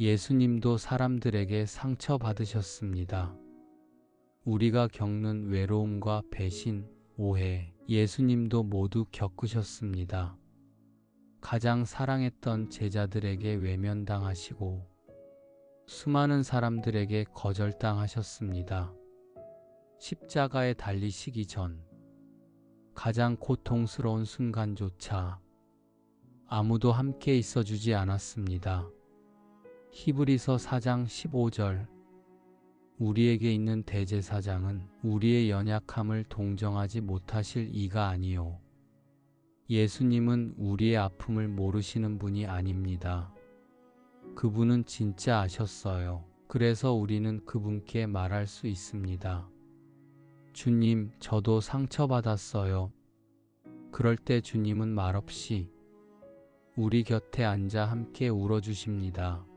예수님도 사람들에게 상처받으셨습니다. 우리가 겪는 외로움과 배신, 오해, 예수님도 모두 겪으셨습니다. 가장 사랑했던 제자들에게 외면당하시고 수많은 사람들에게 거절당하셨습니다. 십자가에 달리시기 전 가장 고통스러운 순간조차 아무도 함께 있어주지 않았습니다. 히브리서 4장 15절 우리에게 있는 대제사장은 우리의 연약함을 동정하지 못하실 이가 아니요. 예수님은 우리의 아픔을 모르시는 분이 아닙니다. 그분은 진짜 아셨어요. 그래서 우리는 그분께 말할 수 있습니다. 주님, 저도 상처받았어요. 그럴 때 주님은 말없이 우리 곁에 앉아 함께 울어주십니다.